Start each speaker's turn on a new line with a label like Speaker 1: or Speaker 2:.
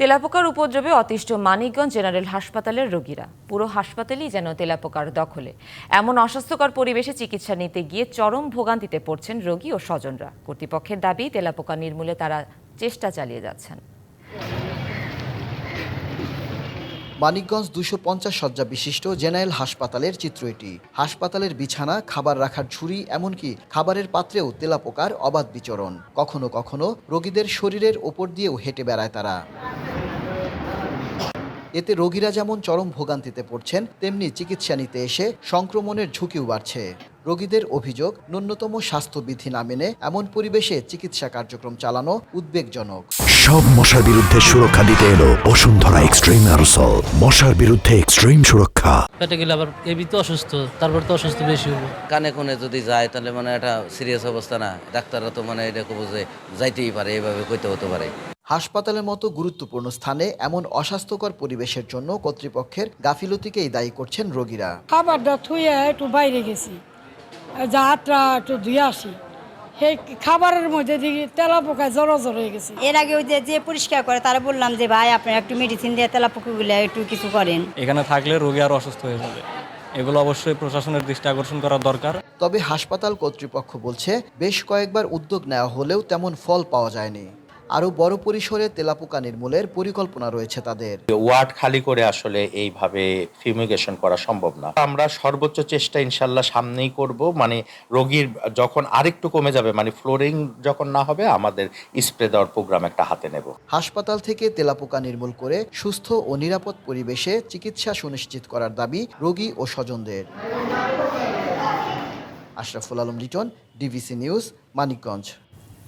Speaker 1: তেলাপোকার উপদ্রবে অতিষ্ঠ মানিকগঞ্জ জেনারেল হাসপাতালের রোগীরা। পুরো হাসপাতালই যেন তেলাপোকার দখলে। এমন অস্বাস্থ্যকর পরিবেশে চিকিৎসা নিতে গিয়ে চরম ভোগান্তিতে পড়ছেন রোগী ও স্বজনরা। কর্তৃপক্ষের দাবি, তেলাপোকা নির্মূলে তারা চেষ্টা চালিয়ে যাচ্ছেন।
Speaker 2: মানিকগঞ্জ দুশো পঞ্চাশ শয্যা বিশিষ্ট জেনারেল হাসপাতালের চিত্র এটি। হাসপাতালের বিছানা, খাবার রাখার ঝুড়ি এমনকি খাবারের পাত্রেও তেলাপোকার অবাধ বিচরণ। কখনো কখনো রোগীদের শরীরের ওপর দিয়েও হেঁটে বেড়ায় তারা। এতে রোগীরা যেমন চরম ভোগান্তিতে পড়ছেন তেমনি চিকিৎসা নিতে এসে সংক্রমণের ঝুঁকিও বাড়ছে। রোগীদের অভিযোগ ন্যূনতম স্বাস্থ্যবিধি না মেনে এমন পরিবেশে চিকিৎসা কার্যক্রম চালানো উদ্বেগজনক।
Speaker 3: সব মশার বিরুদ্ধে সুরক্ষা দিতে এলো বসুন্ধরা এক্সট্রিম অ্যারোসল মশার বিরুদ্ধে এক্সট্রিম সুরক্ষা।
Speaker 4: পেটে গেলে আবার এবি তো অসুস্থ তারপর তো অসুস্থ বেশি হব।
Speaker 5: কানে কোনে যদি যায় তাহলে মানে এটা সিরিয়াস অবস্থা না। ডাক্তাররা তো মানে এটা কব যে যাইতেই পারে এভাবে কইতে হতে পারে।
Speaker 2: হাসপাতালের মতো গুরুত্বপূর্ণ স্থানে এমন অস্বাস্থ্যকর পরিবেশের জন্য কর্তৃপক্ষের গাফিলতিকেই দায়ী করছেন রোগীরা।
Speaker 6: খাবারটা থুয়ে একটু বাইরে গেছি। যা হাতটা একটু ধুয়ে আসি। সেই খাবারের মধ্যে দেখি তেলা পোকায় জড়ো জড়ো হয়ে গেছে।
Speaker 7: এর আগে ওই যে যে পরিষ্কার করে তারা বললাম যে ভাই আপনারা একটু মেডিসিন দিয়ে তেলাপোকাগুলো একটু কিছু করেন।
Speaker 8: এখানে থাকলে রোগী আর অসুস্থ হয়ে যাবে। এগুলো অবশ্যই প্রশাসনের দৃষ্টি আকর্ষণ করা দরকার।
Speaker 2: তবে হাসপাতাল কর্তৃপক্ষ বলছে বেশ কয়েকবার উদ্যোগ নেওয়া হলেও তেমন ফল পাওয়া যায়নি। আরও বড় পরিসরে তেলাপোকা নির্মূলের পরিকল্পনা রয়েছে তাদের।
Speaker 9: ওয়ার্ড খালি করে আসলে এইভাবে ফিউমিগেশন করা সম্ভব না। আমরা সর্বোচ্চ চেষ্টা ইনশাল্লাহ সামনেই করব মানে রোগীর যখন আরেকটু কমে যাবে মানে ফ্লোরিং যখন না হবে আমাদের স্প্রে দেওয়ার প্রোগ্রাম একটা হাতে নেব।
Speaker 2: হাসপাতাল থেকে তেলাপোকা নির্মূল করে সুস্থ ও নিরাপদ পরিবেশে চিকিৎসা সুনিশ্চিত করার দাবি রোগী ও স্বজনদের। Ashraful Alam Liton DVC news Manikganj.